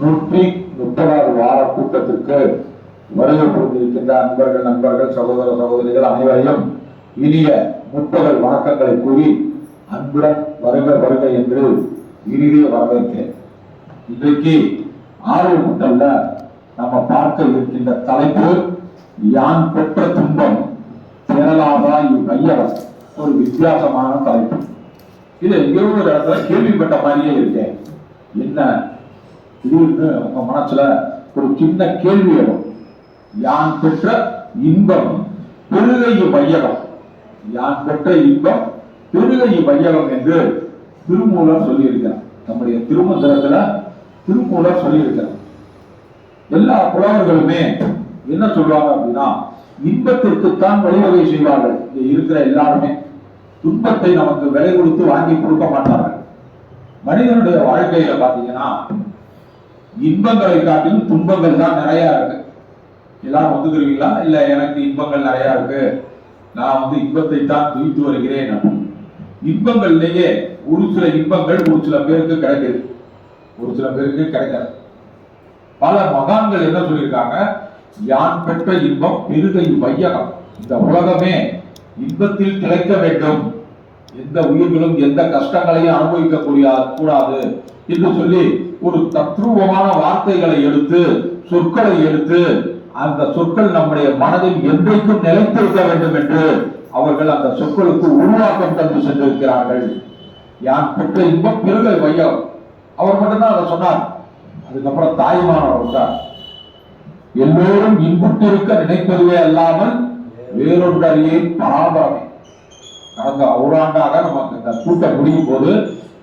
நூற்றி முப்பதாவது வார கூட்டத்திற்கு வருகை புரிந்திருக்கின்ற அன்பர்கள் நண்பர்கள் சகோதர சகோதரிகள் அனைவரையும் இனிய முற்பகல் வணக்கங்களை கூறி அன்புடன் வருக வருக என்று இனிதே வரவேற்கிறேன். இன்றைக்கு ஆர்வமூட்டல்ல நம்ம பார்க்க இருக்கின்ற தலைப்பு யான் பெற்ற துன்பம் திரளாதா இவ்வையவர் ஒரு வித்தியாசமான தலைப்பு. இது எங்கேயோ ஒரு இடத்துல கேள்விப்பட்ட மாதிரியே இருக்கேன். என்ன திடீர்னு உங்க மனசுல ஒரு சின்ன கேள்வி வரும் யான் பெற்ற இன்பம் பெருகையும் வையகம். யான் பெற்ற இன்பம் பெருகையும் வையகம் என்று திருமூலர் சொல்லியிருக்கிறார். நம்முடைய திருமந்திரத்துல திருமூலர் சொல்லியிருக்கிறார். எல்லா புலவர்களுமே என்ன சொல்றாங்க அப்படின்னா இன்பத்திற்குத்தான் வழிவகை செய்வார்கள். இங்க இருக்கிற எல்லாருமே துன்பத்தை நமக்கு விலை கொடுத்து வாங்கி கொடுக்க மாட்டார்கள். மனிதனுடைய வாழ்க்கையில பாத்தீங்கன்னா இன்பங்களை காட்டிலும் துன்பங்கள் தான் நிறைய இருக்கு. எல்லாரும் ஒத்துக்கிறீங்களா இல்ல எனக்கு இன்பங்கள் நிறைய இருக்கு. நான் வந்து இன்பத்தை தான் துய்த்து வருகிறேன் இன்பங்கள்லேயே ஒரு சில இன்பங்கள் ஒரு சில பேருக்கு கிடைக்குது. ஒரு சில பேருக்கு கிடைக்காது. பல மகான்கள் என்ன சொல்லியிருக்காங்க? யான் பெற்ற இன்பம் பெருகை வையகம். இந்த உலகமே இன்பத்தில் திளைக்க வேண்டும். எந்த உயிர்களும் எந்த கஷ்டங்களையும் அனுபவிக்க கூடிய- கூடாது என்று சொல்லி ஒரு தத்ரூபமான வார்த்தைகளை எடுத்து சொற்களை எடுத்து அந்த சொற்கள் நம்முடைய மனதில் என்றைக்கும் நிலைத்திருக்க வேண்டும் என்று அவர்கள் அந்த சொற்களுக்கு உருவாக்கம் தந்து சென்றிருக்கிறார்கள். யான் பெற்ற இன்பம்? பெருகை வையம் அவர் மட்டும்தான் அதை சொன்னார். அதுக்கப்புறம் தாய்மானவர் வந்தார். எல்லோரும் இன்புற்றிருக்க நினைப்பதுவே அல்லாமல் வேறொன்றறியே பராபரமே. கடந்த ஓராண்டாக நமக்கு இந்த கூட்டம் முடியும் போது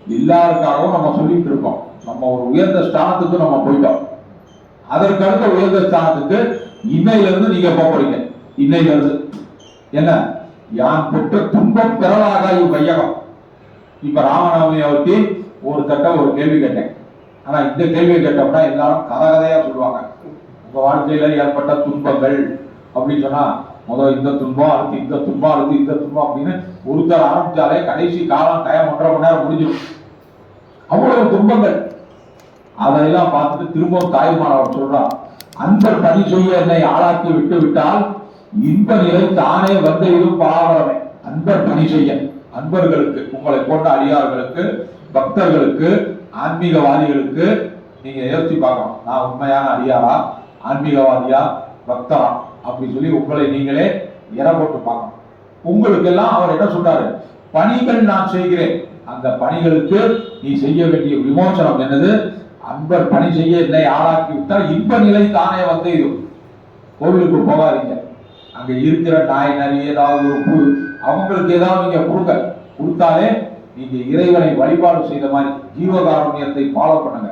எல்லாருக்காகவும் நம்ம சொல்லிட்டு இருக்கோம். நம்ம ஒரு உயர்ந்த ஸ்தானத்துக்கு நம்ம போயிட்டோம். அதற்கு அடுத்த உயர்ந்த ஸ்தானத்துக்கு இன்னையில இருந்து நீங்க போக போறீங்க? இன்னையில இருந்து என்ன? யான் பெற்ற துன்பம் பெறலாக இவ்வையகம் இப்ப ராமநாமியை ஒட்டி ஒரு தட்ட ஒரு கேள்வி கேட்டேன். ஆனா இந்த கேள்வியை கேட்டோம்னா எல்லாரும் கதகதையா சொல்லுவாங்க. உங்க வாழ்க்கையில ஏற்பட்ட துன்பங்கள் அப்படின்னு சொன்னா முதல் இந்த துன்பம் அடுத்து இந்த துன்பம் அடுத்து இந்த துன்பம் அப்படின்னு ஒருத்தர் ஆரம்பிச்சாலே கடைசி காலம் டைம் ஒன்றரை மணி நேரம் முடிஞ்சிடும். அவ்வளவு துன்பங்கள். அதையெல்லாம் பார்த்துட்டு திரும்பவும் தாய்மானவர் சொல்றான் அந்த பணி செய்ய என்னை ஆளாக்கி விட்டு விட்டால் இன்ப நிலை தானே வந்து இதுவும் பராபரமே அன்பர் பணி செய்ய. அன்பர்களுக்கு உங்களை போன்ற அடியார்களுக்கு பக்தர்களுக்கு ஆன்மீகவாதிகளுக்கு நீங்க யோசிச்சு பார்க்கணும். நான் உண்மையான அடியாரா ஆன்மீகவாதியா? பக்தரா அப்படின்னு சொல்லி உங்களை நீங்களே எற போட்டு பார்க்கணும். உங்களுக்கு எல்லாம் அவர் என்ன சொல்றாரு? பணிகள் நான் செய்கிறேன். அந்த பணிகளுக்கு நீ செய்ய வேண்டிய விமோசனம் என்னது? அன்பர் பணி செய்ய என்னை ஆளாக்கி விட்டால் இன்ப நிலை தானே வந்து இது. கோவிலுக்கு போகாதீங்க. அங்க இருக்கிற நாய் நரி ஏதாவது ஒரு அவங்களுக்கு ஏதாவது நீங்க கொடுங்க. கொடுத்தாலே நீங்க இறைவனை வழிபாடு செய்த மாதிரி ஜீவகாருண்யத்தை ஃபாலோ பண்ணுங்க.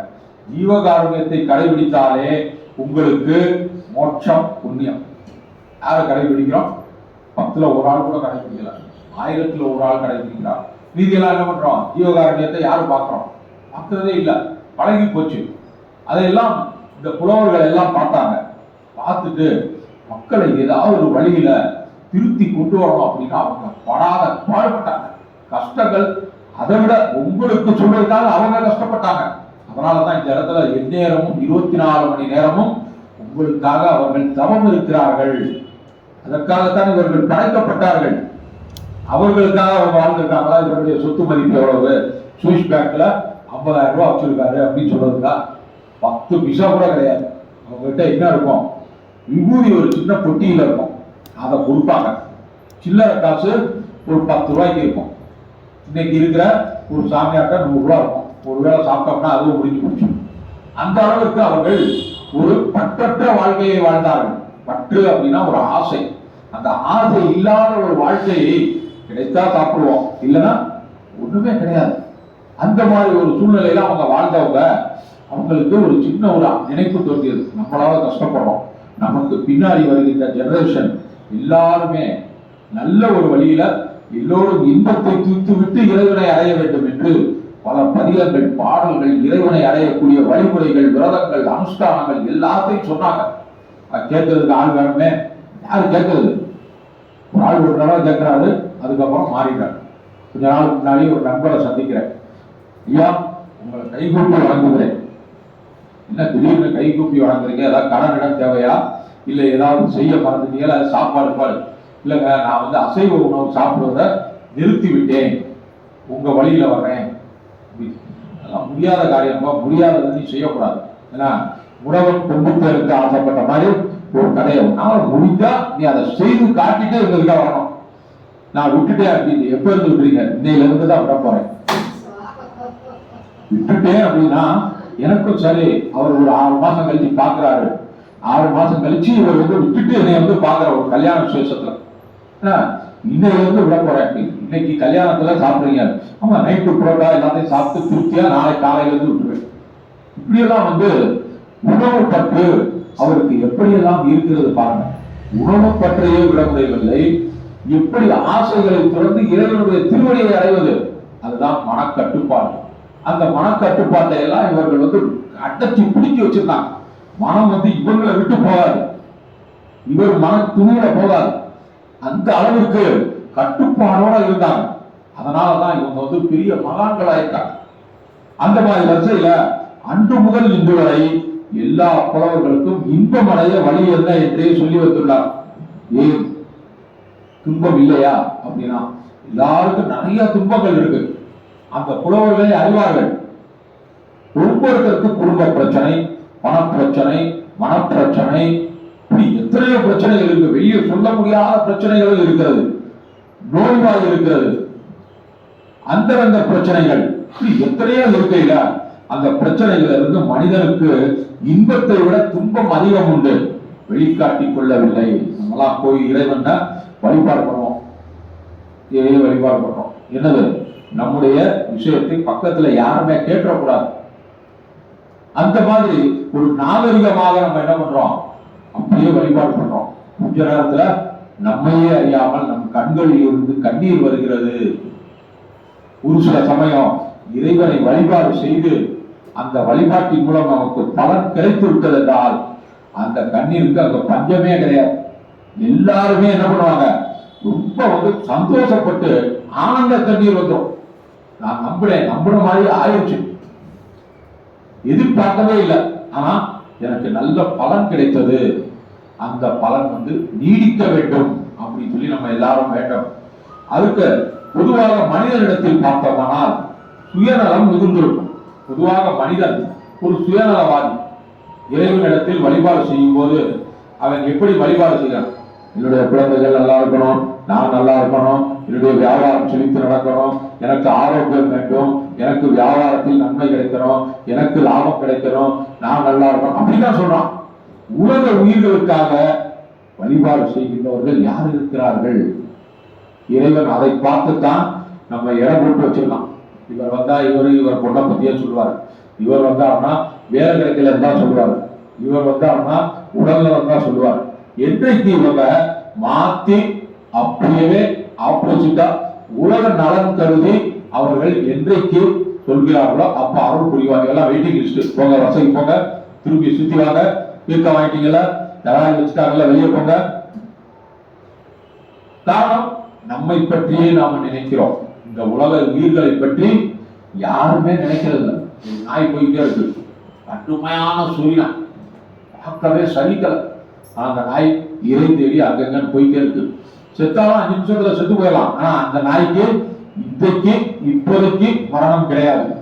ஜீவகாருண்யத்தை கடைபிடித்தாலே உங்களுக்கு மோட்சம் புண்ணியம். யாரை கடைபிடிக்கிறோம்? பத்துல ஒரு ஆள் கூட கடைபிடிக்கல. ஆயிரத்துல ஒரு ஆள் கடைபிடிக்கிறார். மீதி எல்லாம் என்ன பண்றோம்? ஜீவகாருண்யத்தை யாரும் பார்க்குறோம்? பார்க்கறதே இல்லை. பழகி போச்சு. அதையெல்லாம் இந்த புலவர்கள் எல்லாம் பார்த்தாங்க. பார்த்துட்டு மக்களை ஏதாவது ஒரு வழியில திருத்தி கொண்டு வரணும் அப்படின்னா அவங்க படாத பாடுபட்டாங்க. கஷ்டங்கள் அதை விட உங்களுக்கு சொல்றதுக்காக அவங்க கஷ்டப்பட்டாங்க. அதனாலதான் இந்த இடத்துல எந்நேரமும் இருபத்தி நாலு மணி நேரமும் உங்களுக்காக அவர்கள் தவம் இருக்கிறார்கள். அதற்காகத்தான் இவர்கள் படைக்கப்பட்டார்கள். அவர்களுக்காக அவங்க வாழ்ந்திருக்காங்களா? இவருடைய சொத்து மதிப்பு எவ்வளவு? சுவிஸ் பேங்க்ல ஐம்பதாயிரம் ரூபா வச்சிருக்காரு அப்படின்னு சொல்றதுக்கா பத்து பிசா கூட கிடையாது. அவங்ககிட்ட என்ன இருக்கும்? விபூதி ஒரு சின்ன பொட்டியில் இருக்கும். அதை கொடுப்பாங்க. சில்லறை காசு ஒரு பத்து ரூபாய்க்கு இருக்கும். இன்னைக்கு இருக்கிற ஒரு சாமியார்ட்ட நூறுரூவா இருக்கும். ஒரு வேளை சாப்பிட்டோம்னா அதுவும் முடிஞ்சு போச்சு. அந்த அளவுக்கு அவர்கள் ஒரு பற்றற்ற வாழ்க்கையை வாழ்ந்தார்கள். பற்று அப்படின்னா ஒரு ஆசை. அந்த ஆசை இல்லாத ஒரு வாழ்க்கையை கிடைத்தா சாப்பிடுவோம். இல்லைன்னா ஒண்ணுமே கிடையாது. அந்த மாதிரி ஒரு சூழ்நிலையில அவங்க வாழ்ந்தவங்க அவங்களுக்கு ஒரு சின்ன ஒரு நினைப்பு தோன்றியது. நம்மளால கஷ்டப்படுறோம். நமக்கு பின்னாடி வருகின்ற ஜெனரேஷன் எல்லாருமே நல்ல ஒரு வழியில எல்லோரும் இன்பத்தை தூத்து விட்டு இறைவனை அடைய வேண்டும் என்று பல பதிகங்கள் பாடல்கள் இறைவனை அடையக்கூடிய வழிமுறைகள் விரதங்கள் அனுஷ்டானங்கள் எல்லாத்தையும் சொன்னாங்க. கேட்கறதுக்கு ஆள் வேணுமே? யார் கேட்கறது ஒரு ஆள் ஒரு தடவை கேட்கிறாரு அதுக்கப்புறம் மாறிடுறாரு கொஞ்ச நாள் முன்னாடி ஒரு நண்பரை சந்திக்கிறேன். ஐயா உங்களை கைகூப்பி வழங்குகிறேன். என்ன திடீர்னு கைகூப்பி வழங்குறீங்க? ஏதாவது கடன் இடம் தேவையா? இல்லை ஏதாவது செய்ய மறந்துட்டீங்களா? அது சாப்பாடு பாடு இல்லைங்க நான் வந்து அசைவ உணவு சாப்பிடுவதை நிறுத்தி விட்டேன் உங்க வழியில வர்றேன். அதெல்லாம் முடியாத காரியமா. முடியாததுன்னு நீ செய்யக்கூடாது. ஏன்னா உணவன் பொம்புத்தருக்கு ஆசைப்பட்ட மாதிரி ஒரு கடையை நான் முடிஞ்சா நீ அதை செய்து காட்டிட்டு எங்ககிட்ட வரணும். நான் விட்டுட்டேன் அப்படின்னு எப்ப இருந்து விட்டுறீங்க இன்னையில இருந்து தான் விட போறேன். விட்டுட்டேன் அப்படின்னா எனக்கும் சரி அவர் ஒரு ஆறு மாசம் கழிச்சு பாக்குறாரு ஆறு மாசம் கழிச்சு இவர் வந்து விட்டுட்டு என்னை வந்து பாக்குற ஒரு கல்யாண விசேஷத்துல. என்ன, இன்னையில இருந்து விட போறேன். இன்னைக்கு கல்யாணத்துல சாப்பிடுறீங்க. ஆமா நைட்டு புரோட்டா எல்லாத்தையும் சாப்பிட்டு திருப்தியா நாளை காலையில இருந்து விட்டுருவேன். இப்படியெல்லாம் வந்து உணவு பற்று அவருக்கு எப்படியெல்லாம் இருக்கிறது பாருங்க. உணவு பற்றையே விட முடியவில்லை. எப்படி ஆசைகளை தொடர்ந்து இறைவனுடைய திருவடியை அடைவது? அதுதான் மனக்கட்டுப்பாடு. அந்த மனக்கட்டுப்பாட்டை எல்லாம் இவர்கள் வந்து அடச்சி பிடிச்சி வச்சிருந்தாங்க. மனம் வந்து இவங்களை விட்டு போகாது. இவர் மன துணியில போகாது. அந்த அளவிற்கு கட்டுப்பாடோட இருந்தாங்க. அதனாலதான் இவங்க வந்து பெரிய மகான்களாயிருக்காங்க அந்த மாதிரி வரிசையில அன்று முதல் இன்று வரை எல்லா புலவர்களுக்கும் இன்பம் அடைய வழி என்ன என்றே சொல்லி வந்துள்ளார். ஏன்? துன்பம் இல்லையா? அப்படின்னா எல்லாருக்கும் நிறைய துன்பங்கள் இருக்கு. அந்த புலவர்களை அறிவார்கள். ஒவ்வொருத்தருக்கு குடும்ப பிரச்சனை பணப்பிரச்சனை மனப்பிரச்சனை. இப்படி எத்தனையோ பிரச்சனைகள் இருக்கு. வெளியே சொல்ல முடியாத பிரச்சனைகள் இருக்கிறது. நோய்வாய் இருக்கிறது. அந்தரங்க பிரச்சனைகள். இப்படி எத்தனையோ இருக்கையில அந்த பிரச்சனைகள் இருந்து மனிதனுக்கு இன்பத்தை விட துன்பம் அதிகம் உண்டு. வெளிக்காட்டி கொள்ளவில்லை. நம்மளாம் போய் இறைவன் வழிபாடு பண்ணுவோம். ஏ வழிபாடு பண்ணுறோம் என்னது? நம்முடைய விஷயத்தை பக்கத்துல யாருமே கேட்டக்கூடாது அந்த மாதிரி ஒரு நாகரிகமாக நம்ம என்ன பண்றோம்? அப்படியே வழிபாடு பண்றோம். கொஞ்ச நேரத்துல நம்மையே அறியாமல் நம் கண்களில் இருந்து கண்ணீர் வருகிறது. ஒரு சில சமயம் இறைவனை வழிபாடு செய்து அந்த வழிபாட்டின் மூலம் நமக்கு பலன் கிடைத்து விட்டது என்றால் அந்த கண்ணீருக்கு அங்க பஞ்சமே கிடையாது. எல்லாருமே என்ன பண்ணுவாங்க? ரொம்ப வந்து சந்தோஷப்பட்டு ஆனந்த கண்ணீர் வந்துடும் நான் நம்புறேன் நம்புற மாதிரி ஆயிடுச்சு. எதிர்பார்க்கவே இல்லை. ஆனா எனக்கு நல்ல பலன் கிடைத்தது. அந்த பலன் வந்து நீடிக்க வேண்டும் அப்படின்னு சொல்லி நம்ம எல்லாரும் வேண்டும். அதுக்கு பொதுவாக மனிதனிடத்தில் பார்த்தோமானால் சுயநலம் மிகுந்திருக்கும். பொதுவாக மனிதன் ஒரு சுயநலவாதி. இறைவனிடத்தில் வழிபாடு செய்யும் போது அவன் எப்படி வழிபாடு செய்யறான் என்னுடைய குழந்தைகள் நல்லா இருக்கணும் நான் நல்லா இருக்கணும் என்னுடைய வியாபாரம் செழித்து நடக்கணும் எனக்கு ஆரோக்கியம் வேண்டும். எனக்கு வியாபாரத்தில் நன்மை கிடைக்கணும் எனக்கு லாபம் கிடைக்கணும் நான் நல்லா இருக்கணும். அப்படிதான் சொல்றான். உலக உயிர்களுக்காக வழிபாடு செய்கின்றவர்கள் யார் இருக்கிறார்கள்? இறைவன் அதை பார்த்துத்தான் நம்ம இடம் போட்டு வச்சிடலாம் இவர் வந்தா இவர் இவர் பொண்ணை பத்தியே சொல்லுவார். இவர் வந்தாருன்னா வேலை கிடைக்கல தான் சொல்லுவார். இவர் வந்தாருன்னா உடல்ல வந்தா சொல்லுவார். என்றைக்கு இவங்க மாத்தி அப்படியே ஆப்போசிட்டா உலக நலன் கருதி அவர்கள் என்றைக்கு சொல்கிறார்களோ அப்ப அருள் புரிவாங்க. எல்லாம் வெயிட்டிங் லிஸ்ட் போங்க வசதி போங்க. திரும்பி சுத்தி வாங்க. தீர்க்க வாங்கிட்டீங்களா யாராவது வச்சுட்டாங்களா வெளியே போங்க. காரணம் நம்மை பற்றியே நாம நினைக்கிறோம். இந்த உலக உயிர்களை பற்றி யாருமே நினைக்கிறது இல்லை நாய் போயிட்டே இருக்கு. கடுமையான சூரியன். பார்க்கவே சலிக்கல. அந்த நாய் இறை தேடி அங்கங்கன்னு போயிட்டே இருக்கு. செத்தாலும் அஞ்சு நிமிஷத்துல செத்து போயிடலாம். ஆனா அந்த நாய்க்கு இன்றைக்கு இப்போதைக்கு மரணம் கிடையாது.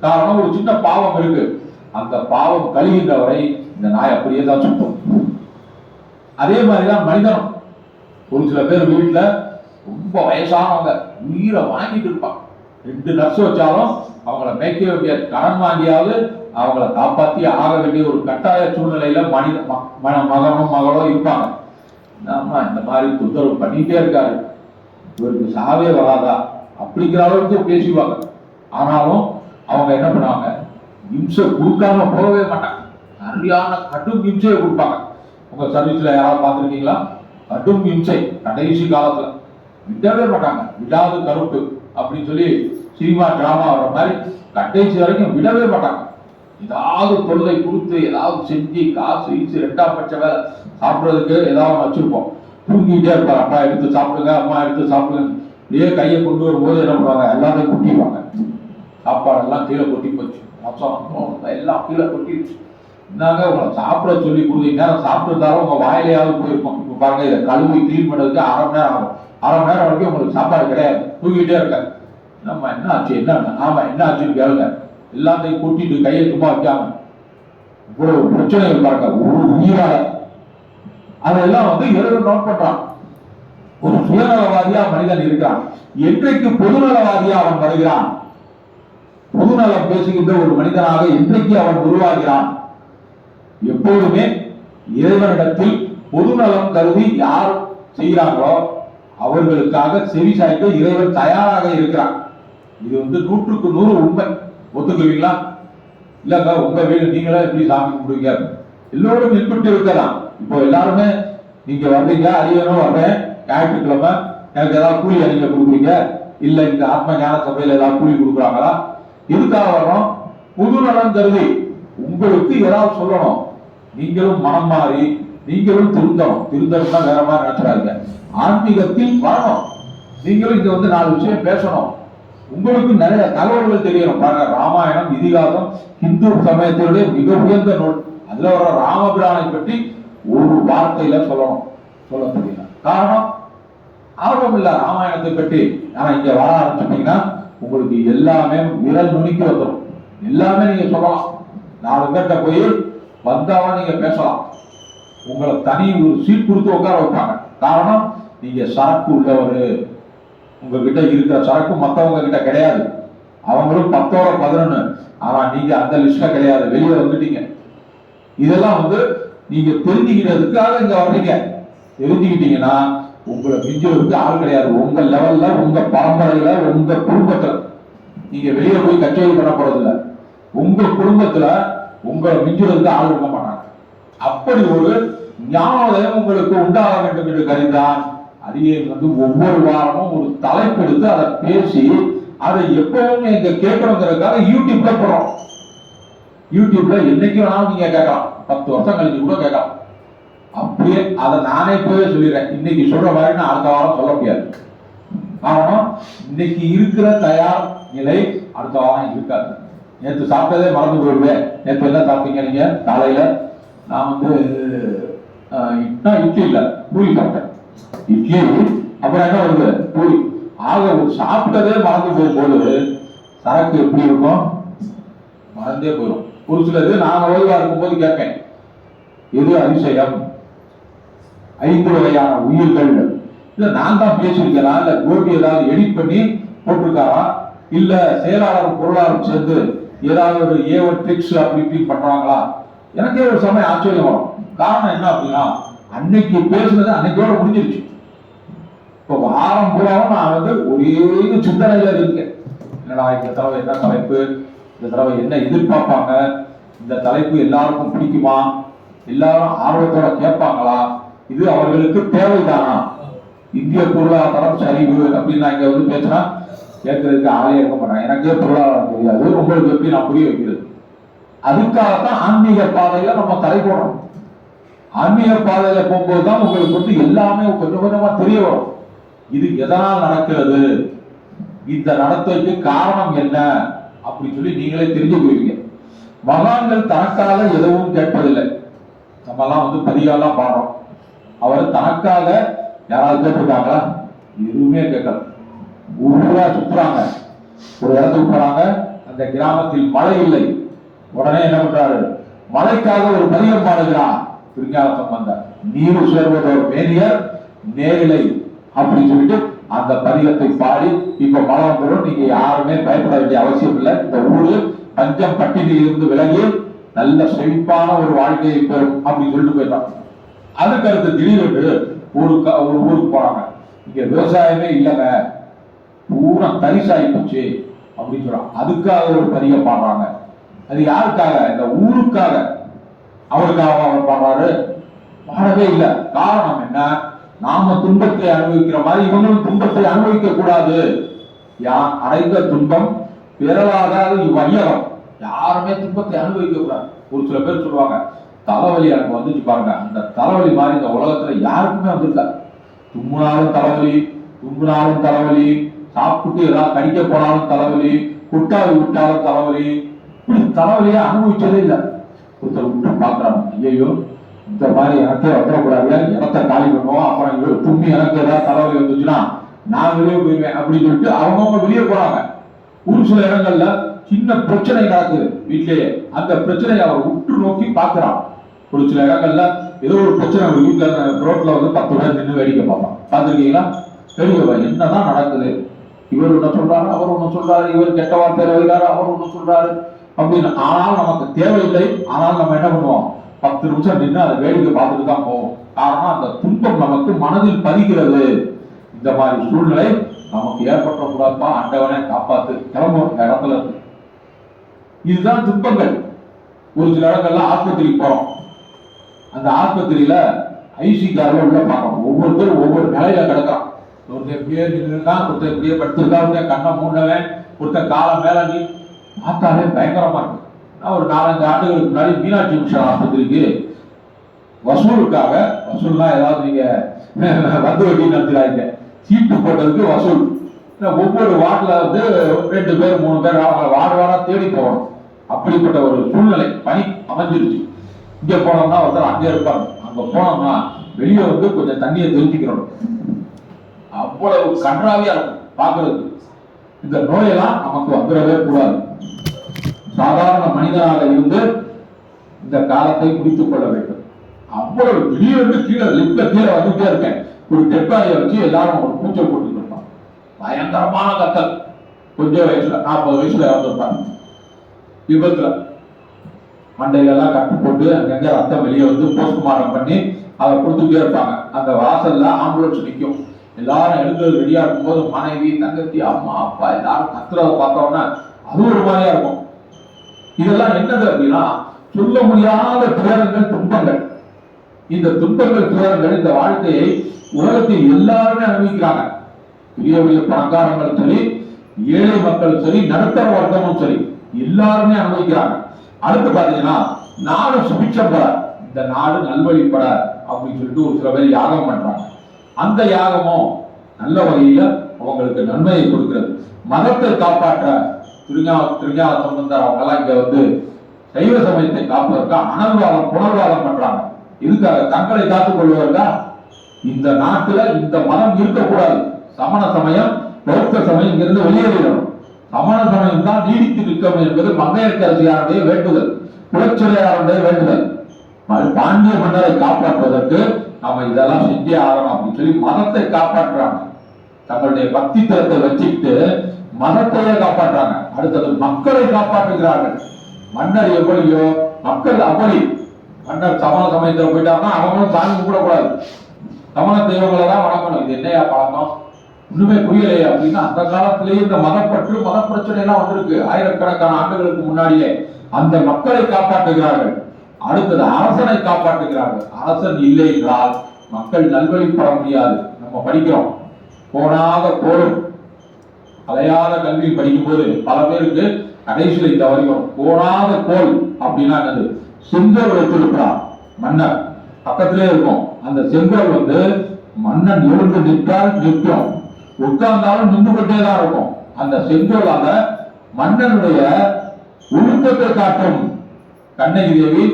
காரணம் ஒரு சின்ன பாவம் இருக்கு. அந்த பாவம் கழிகின்ற வரை இந்த நாய் அப்படியே தான் சுத்தம். அதே மாதிரிதான் மனிதனும். ஒரு சில பேர் வீட்டுல ரொம்ப வயசானவங்க உயிரை வாங்கிட்டு இருப்பாங்க. ரெண்டு நர்ஸ் வச்சாலும் அவங்கள மேய்க்க வேண்டிய கடன் வாங்கியாவது அவங்கள காப்பாத்தி ஆக வேண்டிய ஒரு கட்டாய சூழ்நிலையில மனித ம- மகனும் மகளோ இருப்பாங்க. ஆமா இந்த மாதிரி தொந்தரவு பண்ணிட்டே இருக்காரு. இவருக்கு சாவே வராதா? அப்படிங்கிற அளவுக்கு பேசுவாங்க ஆனாலும் அவங்க என்ன பண்ணுவாங்க? இம்சை கொடுக்காம போகவே மாட்டாங்க. சரியான கடும் இம்சையை கொடுப்பாங்க. உங்க சர்வீஸ்ல யாராவது பார்த்துருக்கீங்களா? கடும் இம்சை கடைசி காலத்துல. விடவே மாட்டாங்க. விடாது கருப்பு அப்படின்னு சொல்லி சினிமா டிராமா வர மாதிரி கடைசி வரைக்கும் விடவே மாட்டாங்க. ஏதாவது தொல்லை கொடுத்து ஏதாவது செஞ்சு காசு ஈச்சு ரெண்டாம் பட்ச வேலை. சாப்பிட்றதுக்கு ஏதாவது வச்சுருப்போம் வச்சிருப்போம். தூங்கிட்டே இருப்பார் அப்பா எடுத்து சாப்பிடுங்க அம்மா எடுத்து சாப்பிடுங்க இதே கையை கொண்டு வரும்போது என்ன பண்ணுவாங்க? எல்லாத்தையும் கொட்டிடுவாங்க. சாப்பாடெல்லாம் கீழே கொட்டி போச்சு. மொத்தம் எல்லாம் கீழே கொட்டிடுச்சு. என்னங்க உங்களை சாப்பிட சொல்லி கொடுத்தீங்க நேரம் சாப்பிட்டுருந்தாலும் உங்கள் வாயிலையாவது போயிருக்கும். இப்போ பாருங்க இதை கழுவி க்ளீன் பண்ணுறதுக்கு அரை மணி நேரம் ஆகும். அரை மணி நேரம் வரைக்கும் உங்களுக்கு சாப்பாடு கிடையாது. தூங்கிட்டே இருக்காங்க நம்ம என்ன ஆச்சு என்ன? ஆமாம் என்ன ஆச்சுன்னு கேளுங்க. எல்லாத்தையும் கொட்டிட்டு கையை சும்மா வைக்காம. இவ்வளவு பிரச்சனைகள் பாருங்க. ஒரு உயிரால. அதெல்லாம் வந்து இறைவன் நோட் பண்றான். ஒரு சுயநலவாதியா மனிதன் இருக்கிறான். என்றைக்கு பொதுநலவாதியா அவன் வருகிறான்? பொதுநலம் பேசுகின்ற ஒரு மனிதனாக என்றைக்கு அவன் உருவாகிறான்? எப்போதுமே இறைவனிடத்தில் பொதுநலம் கருதி யார் செய்கிறாங்களோ அவர்களுக்காக செவி சாய்க்க இறைவன் தயாராக இருக்கிறான். இது வந்து நூற்றுக்கு நூறு உண்மை. ஒத்துக்குவீங்களா இல்லங்க உங்க வீடு நீங்களே எப்படி சாமி கும்பிடுவீங்க. எல்லோரும் இன்புட்டு இருக்கலாம். இப்போ எல்லாருமே நீங்க வர்றீங்க அரியணும் வர்றேன். ஞாயிற்றுக்கிழமை எனக்கு ஏதாவது கூலி நீங்க கொடுக்குறீங்க? இல்ல இந்த ஆத்ம ஞான சபையில ஏதாவது கூலி கொடுக்குறாங்களா? எதுக்காக வர்றோம். புது நலன் கருதி உங்களுக்கு ஏதாவது சொல்லணும். நீங்களும் மனம் மாறி நீங்களும் திருந்தணும். திருந்தணும்னா வேற மாதிரி நினைச்சிடாதீங்க. ஆன்மீகத்தில் வரணும். நீங்களும் இங்க வந்து நாலு விஷயம் பேசணும். உங்களுக்கு நிறைய தகவல்கள் தெரியணும். பாருங்க ராமாயணம் இதிகாசம் இந்து சமயத்தினுடைய மிக உயர்ந்த நூல். அதுல வர ராமபிரானை பற்றி ஒரு வார்த்தையில சொல்லணும். சொல்ல தெரியல காரணம் ஆர்வம் இல்ல ராமாயணத்தை பற்றி. ஆனா இங்க வர ஆரம்பிச்சிட்டீங்கன்னா உங்களுக்கு எல்லாமே விரல் நுனிக்கு வந்துடும் எல்லாமே நீங்க சொல்லலாம். நாலு பேர்கிட்ட போய் வந்தாலும் நீங்க பேசலாம். உங்களை தனி ஒரு சீட் கொடுத்து உட்கார வைப்பாங்க. காரணம் நீங்க சரக்கு உள்ளவர். உங்ககிட்ட இருக்கிற சரக்கு மற்றவங்க கிட்ட கிடையாது. அவங்களும் பத்தோட பதினொன்று ஆனா நீங்க அந்த லிஸ்ட்ல கிடையாது. வெளியே வந்துட்டீங்க. இதெல்லாம் வந்து நீங்க தெரிஞ்சுக்கிறதுக்காக இங்க வர்றீங்க. தெரிஞ்சுக்கிட்டீங்கன்னா உங்களை மிஞ்சுறதுக்கு ஆள் கிடையாது. உங்க லெவல்ல உங்க பரம்பரையில உங்க குடும்பத்துல. நீங்க வெளியே போய் கச்சேரி பண்ண போறது இல்ல உங்க குடும்பத்துல உங்களை மிஞ்சுறதுக்கு ஆள் இருக்க மாட்டாங்க. அப்படி ஒரு ஞானோதயம் உங்களுக்கு உண்டாக வேண்டும் என்று கருந்தான் அடியேன் வந்து ஒவ்வொரு வாரமும் ஒரு தலைப்பெடுத்து அதை பேசி அதை எப்பவுமே இங்க கேட்கணுங்கிறதுக்காக யூடியூப்ல போறோம். யூடியூப்ல என்னைக்கு வேணாலும் நீங்க கேட்கலாம். பத்து வருஷம் கழிச்சு கூட கேட்கலாம் அப்படியே அதை நானே போய் சொல்லிடுறேன். இன்னைக்கு சொல்ற மாதிரி நான் அடுத்த வாரம் சொல்ல முடியாது. காரணம் இன்னைக்கு இருக்கிற தயார் நிலை அடுத்த வாரம் இருக்காது. நேற்று சாப்பிட்டதே மறந்து போயிடுவேன் நேற்று என்ன சாப்பிட்டீங்க நீங்க? காலையில நான் வந்து அஹ், இட்லி இல்லை பூரி சாப்பிட்டேன். இட்லி அப்புறம் என்ன வருது? பூரி. ஆக சாப்பிட்டதே மறந்து போகும்போது சரக்கு எப்படி இருக்கும்? மறந்தே போயிடும் ஒரு சிலது நான் ஓய்வா இருக்கும்போது கேட்பேன். எது அதிசயம்? ஐந்து வகையான உயிர்கள். இல்ல நான் தான் பேசியிருக்கேனா? இல்ல கோபி ஏதாவது எடிட் பண்ணி போட்டிருக்காரா? இல்ல செயலாளர் பொருளாளரும் சேர்ந்து ஏதாவது ஒரு ஏ ட்ரிக்ஸ் அப்படி இப்படி பண்றாங்களா? எனக்கே ஒரு சமயம் ஆச்சரியம் வரும். காரணம் என்ன அப்படின்னா அன்னைக்கு பேசுனது அன்னைக்கோட முடிஞ்சிருச்சு. இப்போ வாரம் பூராவும் நான் வந்து ஒரே ஒரு சிந்தனையில இருக்கேன். என்னடா இந்த தலைவர் என்ன தலைப்பு? இந்த தடவை என்ன எதிர்பார்ப்பாங்க? இந்த தலைப்பு எல்லாருக்கும் பிடிக்குமா? எல்லாரும் ஆர்வத்தோட கேட்பாங்களா? இது அவர்களுக்கு தேவைதானா? இந்திய பொருளாதாரம் சரிவு அப்படின்னு நான் இங்க வந்து பேசினா கேட்கறதுக்கு ஆளே இருக்க மாட்டாங்க. எனக்கே பொருளாதாரம் தெரியாது. உங்களுக்கு எப்படி நான் புரிய வைக்கிறது? அதுக்காகத்தான் ஆன்மீக பாதையில நம்ம தலை போடணும். ஆன்மீக பாதையில போகும்போது தான் உங்களுக்கு வந்து எல்லாமே கொஞ்சம் கொஞ்சமா தெரிய வரும். இது எதனால் நடக்கிறது? இந்த நடத்தைக்கு காரணம் என்ன? அப்படி சொல்லி நீங்களே தெரிஞ்சு போயிருவீங்க மகான்கள் தனக்காக எதுவும் கேட்பதில்லை. நம்ம எல்லாம் வந்து பதிகாலாம் பாடுறோம் அவர் தனக்காக யாராவது கேட்டிருக்காங்களா? எதுவுமே கேட்கல. ஊரா சுத்துறாங்க. ஒரு இடத்துக்கு போறாங்க. அந்த கிராமத்தில் மழை இல்லை. உடனே என்ன பண்றாரு? மழைக்காக ஒரு பதிகம் பாடுகிறான் திருஞான சம்பந்தர். நீர் சேர்வதோர் மேனியர் நேரிலை. அப்படின்னு சொல்லிட்டு அந்த பதிகத்தை பாடி இப்ப மழை வந்துடும் நீங்க யாருமே பயப்பட வேண்டிய அவசியம் இல்லை. இந்த ஊரு பஞ்சம் பட்டினியில் இருந்து விலகி நல்ல செழிப்பான ஒரு வாழ்க்கையை பெறும் அப்படின்னு சொல்லிட்டு போயிட்டான் அதுக்கு அடுத்து திடீரென்று ஒரு ஒரு ஊருக்கு போனாங்க இங்க விவசாயமே இல்லைங்க. பூரா தரிசாகி போச்சு அப்படின்னு சொல்றான் அதுக்காக ஒரு பதிகம் பாடுறாங்க. அது யாருக்காக? இந்த ஊருக்காக. அவருக்காக அவர் பாடுறாரு. பாடவே இல்லை. காரணம் என்ன? நாம துன்பத்தை அனுபவிக்கிற மாதிரி இவங்களும் துன்பத்தை அனுபவிக்க கூடாது யார் அடைந்த துன்பம் பிறலாகாது இவ்வையகம் யாருமே துன்பத்தை அனுபவிக்க கூடாது ஒரு சில பேர் சொல்லுவாங்க தலைவலி எனக்கு வந்துச்சு பாருங்க. அந்த தலைவலி மாதிரி இந்த உலகத்துல யாருக்குமே வந்திருக்காது தும்புனாலும் தலைவலி தும்புனாலும் தலைவலி சாப்பிட்டு ஏதாவது கடிக்க போனாலும் தலைவலி குட்டாவி விட்டாலும் தலைவலி. இப்படி தலைவலியை அனுபவிச்சதே இல்லை. ஒருத்தர் விட்டு பார்க்குறாங்க ஐயோ இந்த மாதிரி எனக்கே வந்துடக்கூடாது இடத்த காலி பண்ணுவோம். அப்புறம் இவர் தும்மி எனக்கு ஏதாவது தலைவலி வந்துச்சுன்னா நான் வெளியே போயிருவேன் அப்படின்னு சொல்லிட்டு அவங்கவுங்க வெளியே போறாங்க. ஒரு சில இடங்கள்ல சின்ன பிரச்சனை நடக்குது வீட்டிலேயே அந்த பிரச்சனையை அவர் உற்று நோக்கி பார்க்கறான். ஒரு சில இடங்கள்ல ஏதோ ஒரு பிரச்சனை ஒரு வீட்டுல ரோட்ல வந்து பத்து பேர் நின்று வேடிக்கை பார்ப்பான். பார்த்துருக்கீங்களா? வேடிக்கை என்னதான் நடக்குது. இவர் ஒன்று சொல்றாரு அவர் ஒன்று சொல்றாரு. இவர் கெட்ட வார்த்தை வைக்கிறாரு அவர் ஒன்று சொல்றாரு அப்படின்னு. ஆனால் நமக்கு தேவையில்லை. ஆனால் நம்ம என்ன பண்ணுவோம்? பத்து நிமிஷம் நின்று அதை வேடிக்கை பார்த்துட்டு தான் போவோம். காரணம் அந்த துன்பம் நமக்கு மனதில் பதிகிறது. இந்த மாதிரி சூழ்நிலை நமக்கு ஏற்பட்ட ஏற்பட்டக்கூடாதுப்பா அண்டவனை காப்பாத்து. கிளம்பும் இடத்துல இருக்கு இதுதான் துன்பங்கள். ஒரு சில இடங்கள்ல ஆஸ்பத்திரிக்கு போறோம். அந்த ஆஸ்பத்திரியில ஐசி கார்ல உள்ள பார்க்கணும். ஒவ்வொருத்தரும் ஒவ்வொரு நிலையில கிடக்கிறான். ஒருத்தர் இப்படியே நின்றுருக்கான் ஒருத்தன் இப்படியே படுத்திருக்கான் ஒருத்தர் கண்ணை மூடவன் ஒருத்தன் காலம் மேல நீ பார்த்தாலே பயங்கரமா இருக்கு. ஒரு நாலஞ்சு ஆண்டுகளுக்கு முன்னாடி மீனாட்சி உஷா ஆஸ்பத்திரிக்கு வசூலுக்காக வசூல்னா ஏதாவது நீங்க வந்து வட்டி நடத்துறாங்க சீட்டு போட்டதுக்கு வசூல். ஒவ்வொரு வார்டில் வந்து ரெண்டு பேர் மூணு பேர் வார்டு வார்டா தேடி போகணும். அப்படிப்பட்ட ஒரு சூழ்நிலை பணி அமைஞ்சிருச்சு. இங்கே போனோம்னா ஒருத்தர் அங்கே இருப்பாங்க அங்கே போனோம்னா வெளியே வந்து கொஞ்சம் தண்ணியை தெரிஞ்சுக்கிறோம் அவ்வளவு கன்றாவியா இருக்கும் பார்க்கறதுக்கு. இந்த நோயெல்லாம் நமக்கு வந்துடவே கூடாது. சாதாரண மனிதனாக இருந்து இந்த காலத்தை முடித்துக் கொள்ள வேண்டும். அவ்வளவு திடீர்னு கீழே லிப்ட்ல கீழே வந்துட்டே இருக்கேன். ஒரு டெப்பாயை வச்சு எல்லாரும் ஒரு பூச்சை போட்டுட்டு இருப்பான் பயங்கரமான கத்தல். கொஞ்சம் வயசுல நாற்பது வயசுல இறந்துருப்பாங்க. விபத்துல. மண்டையில எல்லாம் கட்டு போட்டு அங்கங்க ரத்தம் வெளியே வந்து போஸ்ட்மார்ட்டம் பண்ணி அதை கொடுத்துட்டே இருப்பாங்க. அந்த வாசல்ல ஆம்புலன்ஸ் நிற்கும் எல்லாரும் எழுந்து ரெடியா இருக்கும்போது மனைவி தங்கச்சி அம்மா அப்பா எல்லாரும் கத்துறத பார்த்தோம்னா அது ஒரு மாதிரியா இருக்கும். இதெல்லாம் என்னது அப்படின்னா சொல்ல முடியாத துயரங்கள் துன்பங்கள். இந்த துன்பங்கள் துயரங்கள் இந்த வாழ்க்கையை உலகத்தில் எல்லாருமே அனுபவிக்கிறாங்க. பெரிய பெரிய பணக்காரங்களும் சரி ஏழை மக்களும் சரி நடுத்தர வர்க்கமும் சரி எல்லாருமே அனுபவிக்கிறாங்க. அடுத்து பாத்தீங்கன்னா நாடு சுபிச்சப்பட இந்த நாடு நல்வழிப்பட அப்படின்னு சொல்லிட்டு ஒரு சில பேர் யாகம் பண்றாங்க. அந்த யாகமும் நல்ல வகையில அவங்களுக்கு நன்மையை கொடுக்கிறது. மதத்தை காப்பாற்ற திருஞா திருஞா சம்பந்தர் அவங்கெல்லாம் இங்க வந்து சைவ சமயத்தை காப்பதற்கா அனர்வாதம் புனர்வாதம் பண்றாங்க. இதுக்காக தங்களை காத்துக் கொள்வதற்கா இந்த நாட்டுல இந்த மதம் இருக்கக்கூடாது. சமண சமயம் பௌத்த சமயம் இங்கிருந்து வெளியேறிடணும் சமண சமயம் தான் நீடித்து நிற்கும் என்பது மங்கையர்கரசியாருடைய வேண்டுதல் குலச்சிறையாருடைய வேண்டுதல். பாண்டிய மன்னரை காப்பாற்றுவதற்கு நம்ம இதெல்லாம் செஞ்சே ஆகணும் அப்படின்னு சொல்லி மதத்தை காப்பாற்றுறாங்க. தங்களுடைய பக்தி தரத்தை வச்சுக்கிட்டு மதத்தையே காப்பாற்றுறாங்க. அடுத்தது மக்களை காப்பாற்றுகிறார்கள். மன்னர் எப்படியோ மக்கள் அப்படி. மன்னர் சமண சமயத்தில் போயிட்டாருன்னா அவங்களும் சாமி கூடக்கூடாது சமண தெய்வங்களை தான் வணங்கணும். இது என்னையா பழக்கம்? ஒண்ணுமே புரியலையே அப்படின்னா அந்த காலத்திலேயே இந்த மதப்பற்று மத பிரச்சனை எல்லாம் வந்திருக்கு. ஆயிரக்கணக்கான ஆண்டுகளுக்கு முன்னாடியே. அந்த மக்களை காப்பாற்றுகிறார்கள். அடுத்தது அரசனை காப்பாற்றுகிறார்கள். அரசன் இல்லை என்றால் மக்கள் நல்வழிப்பட முடியாது. நம்ம படிக்கிறோம். போனாத போரும். அலையாத கல்வி படிக்கும்போது பல பேருக்கு கடைசியில் இந்த வரி வரும் போனாத கோல் அப்படின்னா என்னது? செங்கல் வைத்திருக்கிறார் மன்னர் பக்கத்திலே இருக்கும். அந்த செங்கல் வந்து மன்னன் எழுந்து நிற்கால் நிற்கும். உட்கார்ந்தாலும் நின்று கொண்டே தான் இருக்கும். அந்த செங்கோலால மன்னனுடைய ஒழுக்கத்தை காட்டும். கண்ணகி தேவி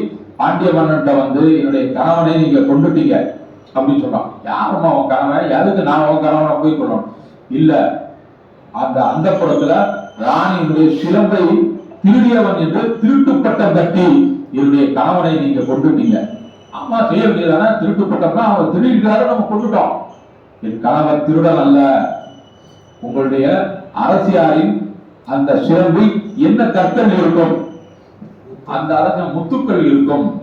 பாண்டிய மன்னன்ட்ட வந்து என்னுடைய கணவனை நீங்க கொண்டுட்டீங்க அப்படின்னு சொல்றான் யாரும் உன் கணவன்? எதுக்கு நான் உன் கணவனை போய் கொள்ளணும்? இல்ல அந்த அந்த புறத்துல ராணியினுடைய சிலம்பை திருடியவன் என்று திருட்டுப்பட்ட தட்டி கட்டி என்னுடைய கணவனை நீங்க கொண்டுட்டீங்க அம்மா செய்ய வேண்டியதானே திருட்டுப்பட்டம்னா அவர் திருடிட்டாரு நம்ம கொண்டுட்டோம் என் கணவர் திருடன் அல்ல. உங்களுடைய அரசியாரின் அந்த சிலம்பில் என்ன கற்கள் இருக்கும்? அந்த அரச முத்துக்கள் இருக்கும்.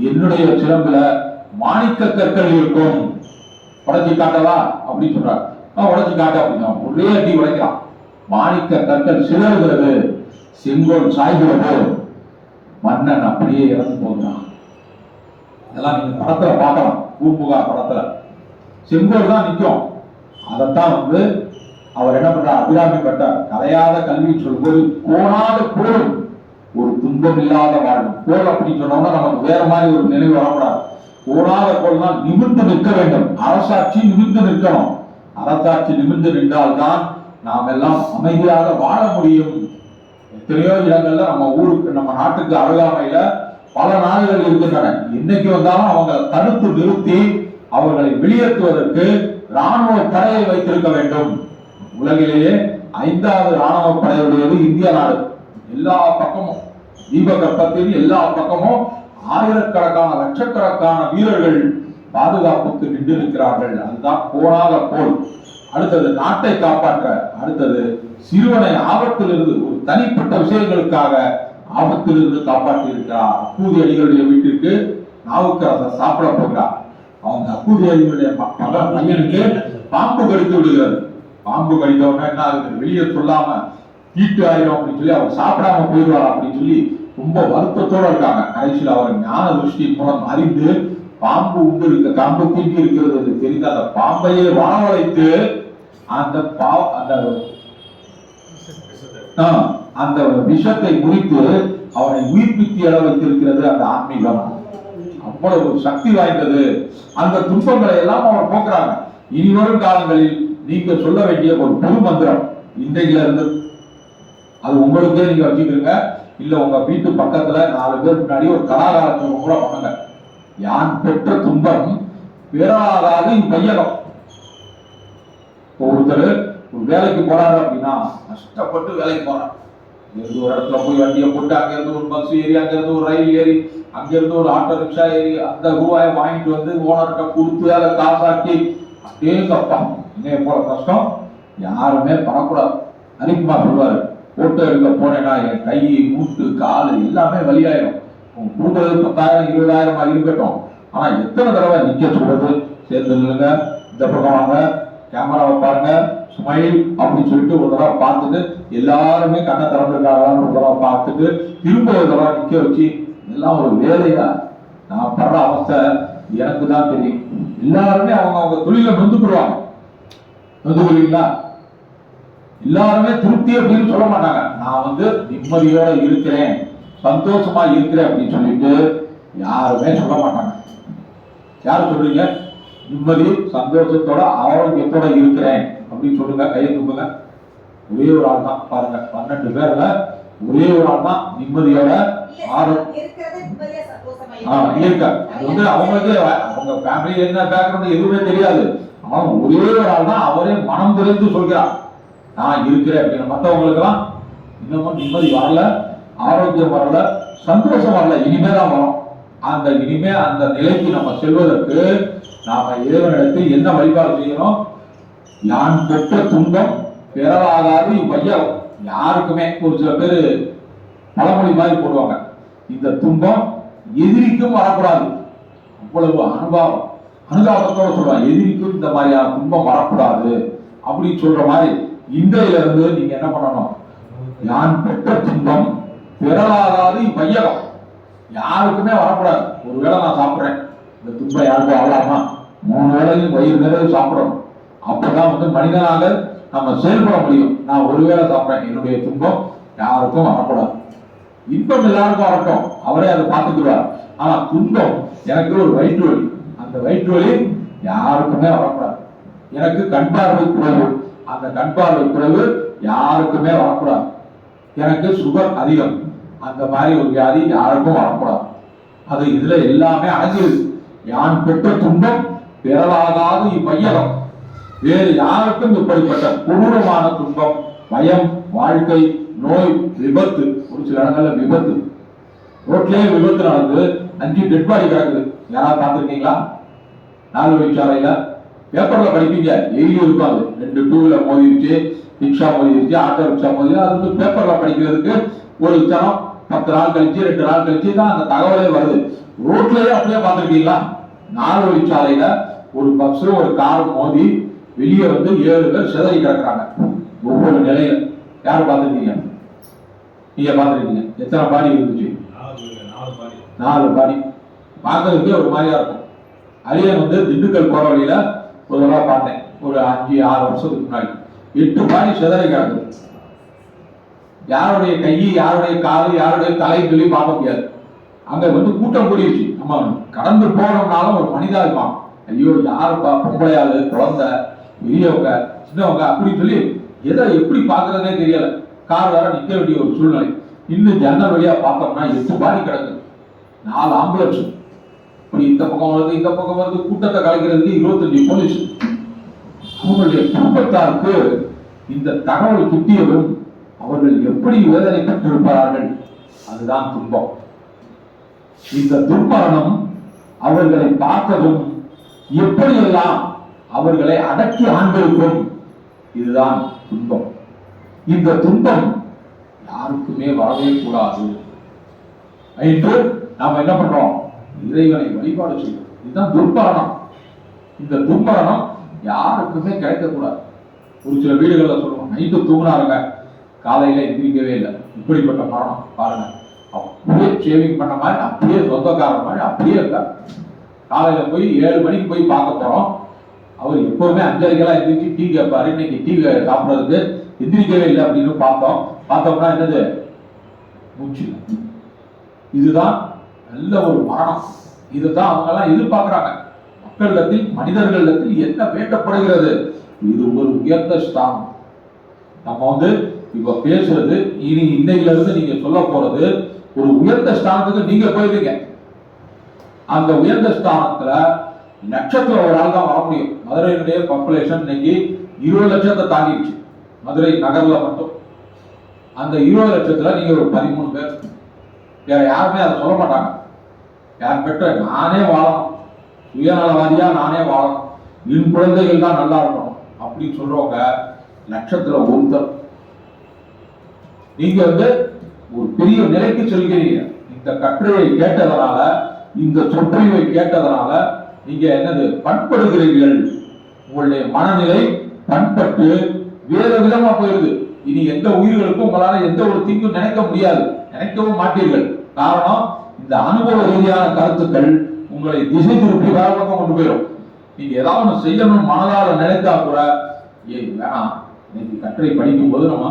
என்னுடைய சிலம்புல மாணிக்க கற்கள் இருக்கும். உடைச்சு காட்டவா? அப்படின்னு சொல்றாங்க உடைச்சு காட்ட அப்படின்னா ஒரே அடி உடைக்கிறான். மாணிக்க கற்கள் சிலருகிறது செங்கோல் சாய்கிறது. மன்னன் அப்படியே இறந்து போகிறான். அதெல்லாம் நீங்க படத்துல பார்க்கலாம். பூம்புகா படத்துல. செங்கோல் தான் நிற்கும். அதைத்தான் வந்து அவர் என்ன பண்றார்? அபிராமி பட்டார். கலையாத கல்வி சொல்லும்போது கோணாத போல் ஒரு துன்பம் இல்லாத வாழ்வு. கோல் அப்படின்னு சொன்னோம்னா நமக்கு வேற மாதிரி ஒரு நினைவு வரக்கூடாது. கோணாத கோல்னா நிமிர்ந்து நிற்க வேண்டும். அரசாட்சி நிமிர்ந்து நிற்கணும். அறத்தாட்சி நிமிர்ந்து நின்றால்தான் நாம் எல்லாம் அமைதியாக வாழ முடியும். எத்தனையோ இடங்கள்ல நம்ம ஊருக்கு நம்ம நாட்டுக்கு அருகாமையில பல நாடுகள் இருக்கின்றன. இன்னைக்கு வந்தாலும் அவங்க தடுத்து நிறுத்தி அவர்களை வெளியேற்றுவதற்கு ராணுவ படையை வைத்திருக்க வேண்டும். உலகிலேயே ஐந்தாவது ராணுவ படையுடையது இந்திய நாடு. எல்லா பக்கமும் தீபகற்பத்தில் எல்லா பக்கமும் ஆயிரக்கணக்கான லட்சக்கணக்கான வீரர்கள் பாதுகாப்புக்கு நின்று இருக்கிறார்கள் அதுதான் போனாத போல். அடுத்தது நாட்டை காப்பாற்ற அடுத்தது சிறுவனை ஆபத்திலிருந்து ஒரு தனிப்பட்ட விஷயங்களுக்காக ஆபத்திலிருந்து காப்பாற்றி இருக்கிறார் அப்பூதி அடிகளுடைய வீட்டிற்கு நாவுக்கரசர் சாப்பிட போகிறார். அவங்க அப்பூதி அடிகளுடைய பையனுக்கு பாம்பு கடித்து விடுகிறது. பாம்பு கடித்தவன என்ன ஆகுது? வெளியே சொல்லாம தீட்டு ஆயிரும் அப்படின்னு சொல்லி அவர் சாப்பிடாம போயிடுவார் அப்படின்னு சொல்லி ரொம்ப வருத்தத்தோட இருக்காங்க. கடைசியில் அவர் ஞான திருஷ்டி மூலம் அறிந்து பாம்பு உண்டு இருக்க காம்பு தீட்டி இருக்கிறது என்று தெரிந்து அந்த பாம்பையே வரவழைத்து அந்த பா அந்த அந்த விஷத்தை முறித்து அவனை உயிர்ப்பித்து எழ வைத்திருக்கிறது அந்த ஆன்மீகம். அவ்வளவு ஒரு சக்தி வாய்ந்தது. அந்த துன்பங்களை எல்லாம் அவர் போக்குறாங்க. இனி வரும் காலங்களில் நீங்க சொல்ல வேண்டிய ஒரு பொது மந்திரம் இன்றையில இருந்து. அது உங்களுக்கே நீங்க வச்சுக்கிறீங்க இல்ல உங்க வீட்டு பக்கத்துல நாலு பேர் முன்னாடி ஒரு கலாகாரத்துவம் கூட பண்ணுங்க. யான் பெற்ற துன்பம் பிறராகாது இப்பையகம் ஒருத்தர் ஒரு வேலைக்கு போறாரு அப்படின்னா கஷ்டப்பட்டு வேலைக்கு போறார் இங்கிருந்து ஒரு இடத்துல போய் வண்டியை போட்டு அங்க இருந்து ஒரு பஸ் ஏறி அங்க இருந்து ஒரு ரயில் ஏறி அங்க இருந்து ஒரு ஆட்டோ ரிக்ஷா ஏறி அந்த ரூபாயை வாங்கிட்டு வந்து ஓனர்கிட்ட கொடுத்து அதை காசாக்கி அப்படியேங்கப்பா இன்னைய போல கஷ்டம் யாருமே படக்கூடாது அரிக்குமார் சொல்லுவாரு போட்டோ எடுக்க போனேன்னா என் கை மூட்டு கால் எல்லாமே வலியாயிரும். கூட்டுறது பத்தாயிரம் இருபதாயிரமா இருக்கட்டும். ஆனா எத்தனை தடவை நிக்க சொல்றது? சேர்ந்து நில்லுங்க. இந்த பக்கம் வாங்க. கேமராவை பாருங்க. ஸ்மைல் அப்படின்னு சொல்லிட்டு ஒரு தடவை பார்த்துட்டு எல்லாருமே கண்ணை திறந்துருக்காங்களான்னு ஒரு தடவை பார்த்துட்டு திரும்ப ஒரு தடவை நிக்க வச்சு எல்லாம் ஒரு வேலையா நான் படுற அவஸ்தை எனக்கு தான் தெரியும். எல்லாருமே அவங்க அவங்க தொழில நொந்துக்குருவாங்க. நொந்துக்குறீங்களா? எல்லாருமே திருப்தி அப்படின்னு சொல்ல மாட்டாங்க. நான் வந்து நிம்மதியோட இருக்கிறேன். சந்தோஷமா இருக்கிறேன் அப்படின்னு சொல்லிட்டு யாருமே சொல்ல மாட்டாங்க. யார் சொல்றீங்க? நிம்மதி சந்தோஷத்தோட ஆரோக்கியத்தோட இருக்கிறேன் அப்படின்னு சொல்லுங்க கையை தூக்குங்க. ஒரே ஒரு ஆள் தான். பாருங்க பன்னெண்டு பேர்ல ஒரே ஒரு ஆள் தான் நிம்மதியோட இருக்க அது வந்து அவங்களுக்கு அவங்க ஃபேமிலி என்ன பேக்ரவுண்ட் எதுவுமே தெரியாது. அவன் ஒரே ஒரு ஆள் தான். அவரே மனம் திறந்து சொல்கிறார். நான் இருக்கிறேன் அப்படின்னு. மற்றவங்களுக்கெல்லாம் இன்னமும் நிம்மதி வரல. ஆரோக்கியம் வரல சந்தோஷம் வரல இனிமே தான் வரும் அந்த இனிமே அந்த நிலைக்கு நம்ம செல்வதற்கு நாம இறைவனிடத்தில் என்ன வழிபாடு செய்யணும்? யான் பெற்ற துன்பம் பெறலாகாது இவ்வையம் யாருக்குமே. ஒரு சில பேர் பழமொழி மாதிரி போடுவாங்க. இந்த துன்பம் எதிரிக்கும் வரக்கூடாது. அவ்வளவு அனுபவம் அனுதாபத்தோட சொல்லுவாங்க. எதிரிக்கும் இந்த மாதிரியான துன்பம் வரக்கூடாது அப்படின்னு சொல்ற மாதிரி இன்றையில இருந்து நீங்க என்ன பண்ணணும்? யான் பெற்ற துன்பம் பெறலாகாது வையகம் யாருக்குமே வரக்கூடாது. ஒரு வேளை நான் சாப்பிட்றேன். இந்த துன்பம் யாருக்கும் வரலாமா மூணு வேளையும் வயிறு நிறைவு சாப்பிடணும். அப்பதான் வந்து மனிதனாக நம்ம செயல்பட முடியும். நான் ஒரு வேளை சாப்பிட்றேன். என்னுடைய துன்பம் யாருக்கும் வரக்கூடாது. இன்பம் எல்லாருக்கும் வரட்டும். அவரே அதை பார்த்துக்குவார் ஆனா துன்பம் எனக்கு ஒரு வயிற்று வலி. அந்த வயிற்று வலி யாருக்குமே வரக்கூடாது. எனக்கு கண் பார்வை குறைவு. அந்த கண் பார்வை குறைவு யாருக்குமே வரக்கூடாது. எனக்கு சுகர் அதிகம். அந்த மாதிரி ஒரு வியாதி யாருக்கும் வரக்கூடாது. அது இதுல எல்லாமே அடங்கிடுது யான் பெற்ற துன்பம் பிறவாகாது இவ்வையகம் வேறு யாருக்கும் இப்படிப்பட்ட கொடூரமான துன்பம் பயம் வாழ்க்கை நோய் விபத்து ஒரு சில இடங்கள்ல விபத்து. ரோட்லயே விபத்து நடந்து அஞ்சு டெட் பாடி கிடக்குது. யாராவது பார்த்துருக்கீங்களா? நாலு வழிச்சாலையில பேப்பர்ல படிப்பீங்க. எழுதி இருக்கும் ரெண்டு டூ வீலர் மோதிருச்சு ரிக்ஷா மோதிருச்சு ஆட்டோ ரிக்ஷா மோதிருச்சு. அது வந்து பேப்பர்ல படிக்கிறதுக்கு ஒரு தரம் பத்து நாள் கழிச்சு ரெண்டு நாள் கழிச்சு தான் அந்த தகவலே வருது. ரோட்லயே அப்படியே பார்த்துருக்கீங்களா? நாலு வழிச்சாலையில ஒரு பஸ் ஒரு கார் மோதி வெளியே வந்து ஏழு பேர் சிதறி கிடக்குறாங்க. ஒவ்வொரு நிலையில. யார் பார்த்துருக்கீங்க? நீங்க பார்த்துருக்கீங்க. எத்தனை பாடி இருந்துச்சு? நாலு பாடி. பார்க்கறதுக்கே ஒரு மாதிரியா இருக்கும். அரியன் வந்து திண்டுக்கல் போற வழியில ஒரு தடவை பார்த்தேன். ஒரு அஞ்சு ஆறு வருஷத்துக்கு முன்னாடி. எட்டு பாடி சிதறி கிடக்குது. யாருடைய கை யாருடைய காது யாருடைய தலை சொல்லி பார்க்க முடியாது. அங்க வந்து கூட்டம் கூடிடுச்சு நம்ம கடந்து போனோம்னாலும் ஒரு மனிதா இருப்பான். ஐயோ யாருப்பா பொம்பளையாளு குழந்தை பெரியவங்க சின்னவங்க அப்படின்னு சொல்லி எதை எப்படி பார்க்கறதே தெரியல. கார் வேற நிக்க வேண்டிய ஒரு சூழ்நிலை. இன்னும் ஜன்னல் வழியா பார்த்தோம்னா எட்டு பாடி கிடக்குது நாலு ஆம்புலன்ஸ். இப்படி இந்த பக்கம் வருது இந்த பக்கம் வருது கூட்டத்தை கலைக்கிறதுக்கு இருபத்தஞ்சு போலீஸ். அவங்களுடைய குடும்பத்தாருக்கு இந்த தகவல் கிட்டியதும் அவர்கள் எப்படி வேதனைப்பட்டிருப்பார்கள்? அதுதான் துன்பம். இந்த துன்பரணம் அவர்களை பார்த்ததும் எப்படியெல்லாம் அவர்களை அடக்கி ஆண்டிருக்கும்? இதுதான் துன்பம். இந்த துன்பம் யாருக்குமே வரவே கூடாது. என்று நாம் என்ன பண்றோம்? இறைவனை வழிபாடு செய்யும் இதுதான் துர்பரணம் இந்த துர்பரணம் யாருக்குமே கிடைக்கக்கூடாது. ஒரு சில வீடுகளில் சொல்லுவோம் நைட்டு தூங்கினாருங்க. காலையில் எந்திரிக்கவே இல்லை. இப்படிப்பட்ட மரணம். பாருங்க. அப்படியே ஷேவிங் பண்ண மாதிரி அப்படியே சொந்தக்காரர் மாதிரி அப்படியே இருக்கார் காலையில் போய் ஏழு மணிக்கு போய் பார்க்க போகிறோம் அவர் எப்போவுமே அஞ்சரைக்கெல்லாம் எந்திரிச்சு டீ கேட்பாரு. இன்னைக்கு டீ சாப்பிட்றதுக்கு எந்திரிக்கவே இல்லை அப்படின்னு பார்த்தோம். பார்த்தோம்னா என்னது? மூச்சு. இதுதான் நல்ல ஒரு மரணம். இதுதான் அவங்க எல்லாம் எதிர்பார்க்கிறாங்க. மக்களிடத்தில் மனிதர்களிடத்தில் என்ன வேண்டப்படுகிறது? இது ஒரு உயர்ந்த ஸ்தானம். நம்ம வந்து இப்ப பேசுறது இனி இன்னையில இருந்து நீங்க சொல்ல போறது ஒரு உயர்ந்த ஸ்தானத்துக்கு நீங்க போயிருக்கீங்க. அந்த உயர்ந்த ஸ்தானத்துல நட்சத்திரம் ஒரு ஆள் தான் வர முடியும். மதுரையினுடைய பாப்புலேஷன் இன்னைக்கு இருபது லட்சத்தை தாண்டிடுச்சு மதுரை நகர்ல மட்டும். அந்த இருபது லட்சத்துல நீங்க ஒரு பதிமூணு பேர். வேற யாருமே அதை சொல்ல மாட்டாங்க. யார் பெற்ற நானே வாழணும். சுயநலவாதியா நானே வாழணும். என் குழந்தைகள் தான் நல்லா இருக்கணும் அப்படின்னு சொல்றவங்க நட்சத்திரம் ஒருத்தர் நீங்க வந்து ஒரு பெரிய நிலைக்கு செல்கிறீங்க. இந்த கட்டுரையை கேட்டதனால இந்த சொற்பொழிவை கேட்டதனால நீங்க என்னது பண்படுகிறீர்கள். உங்களுடைய மனநிலை பண்பட்டு வேற விதமா போயிருது. இனி எந்த உயிர்களுக்கும் உங்களால எந்த ஒரு தீங்கும் நினைக்க முடியாது. நினைக்கவும் மாட்டீர்கள். காரணம் இந்த அனுபவ ரீதியான கருத்துக்கள் உங்களை திசை திருப்பி வேற பக்கம் கொண்டு போயிடும் நீங்க ஏதாவது ஒன்று செய்யணும் மனதால நினைத்தா கூட ஏய் வேணாம். இன்னைக்கு கட்டுரை படிக்கும் போது நம்ம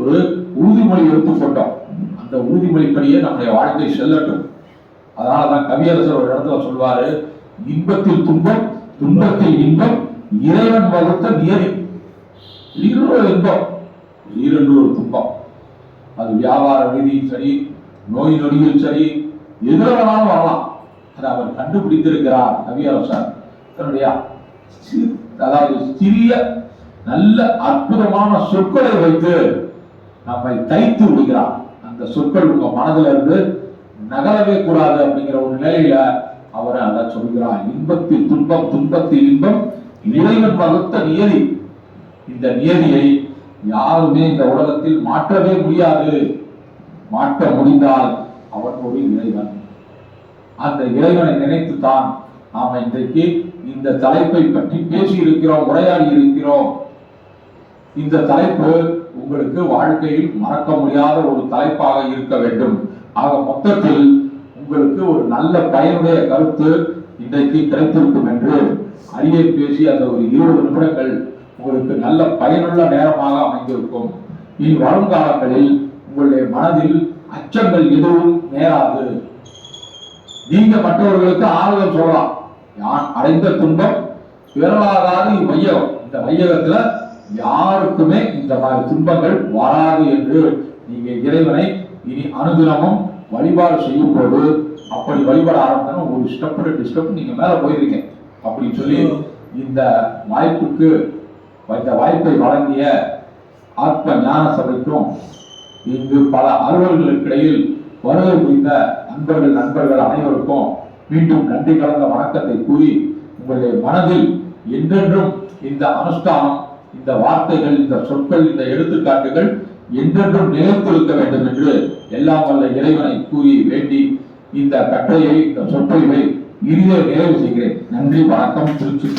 ஒரு உறுதிமொழி எடுத்துக்கொண்டோம். அந்த உறுதிமொழிப்படியே நம்முடைய வாழ்க்கை செல்லட்டும். அதனாலதான் கவியரசர் ஒரு இடத்துல சொல்வாரு இன்பத்தில் துன்பம் துன்பத்தில் இன்பம் இறைவன் வகுத்த நியதி. திடீரென்று இன்பம் திடீரென்று ஒரு துன்பம். அது வியாபார ரீதியும் சரி நோய் நொடியும் சரி எதிரவனாலும் வேணாலும் வரலாம். அதை அவர் கண்டுபிடித்திருக்கிறார் கவியரசர் தன்னுடைய அதாவது சிறிய நல்ல அற்புதமான சொற்களை வைத்து நம்மை தைத்து விடுகிறார். அந்த சொற்கள் உங்க மனதில இருந்து நகரவே கூடாது அப்படிங்கிற ஒரு நிலையில அவர் அதை சொல்கிறார். இன்பத்தில் துன்பம் துன்பத்தில் இன்பம் இறைவன் வகுத்த நியதி. இந்த நியதியை யாருமே இந்த உலகத்தில் மாற்றவே முடியாது. மாற்ற முடிந்தால் அவன் ஒரு இறைவன். அந்த இறைவனை நினைத்துத்தான் நாம இன்றைக்கு இந்த தலைப்பை பற்றி பேசி இருக்கிறோம் உரையாடி இருக்கிறோம் இந்த தலைப்பு உங்களுக்கு வாழ்க்கையில் மறக்க முடியாத ஒரு தலைப்பாக இருக்க வேண்டும். ஆக மொத்தத்தில் உங்களுக்கு ஒரு நல்ல பயனுடைய கருத்து இன்றைக்கு கிடைத்திருக்கும் என்று அடியே பேசி அந்த ஒரு இருபது நிமிடங்கள் உங்களுக்கு நல்ல பயனுள்ள நேரமாக அமைந்திருக்கும். இனி வருங்காலங்களில் உங்களுடைய மனதில் அச்சங்கள் எதுவும் நேராது. நீங்க மற்றவர்களுக்கு ஆறுதல் சொல்லலாம். யான் அடைந்த துன்பம் பிறலாகாது இவ்வையகம். இந்த வையகத்துல யாருக்குமே இந்த மாதிரி துன்பங்கள் வராது என்று நீங்க இறைவனை இனி அனுதினமும் வழிபாடு செய்யும் போது அப்படி வழிபட ஆரம்பித்தனும் ஒரு ஸ்டெப் ரெண்டு ஸ்டெப் நீங்க மேல போயிருக்கீங்க. அப்படின்னு சொல்லி இந்த வாய்ப்புக்கு இந்த வாய்ப்பை வழங்கிய ஆத்ம ஞான சபைக்கும் இங்கு பல அலுவல்களுக்கிடையில் வருகை புரிந்த அன்பர்கள் நண்பர்கள் அனைவருக்கும் மீண்டும் நன்றி கலந்த வணக்கத்தை கூறி உங்களுடைய மனதில் என்றென்றும் இந்த அனுஷ்டானம் இந்த வார்த்தைகள் இந்த சொற்கள் இந்த எடுத்துக்காட்டுகள் என்றென்றும் நிலைத்திருக்க வேண்டும் என்று எல்லாம் வல்ல இறைவனை கூறி வேண்டி இந்த கட்டையை இந்த சொற்பொழிவை இறுதியை நிறைவு செய்கிறேன். நன்றி வணக்கம் திருச்சி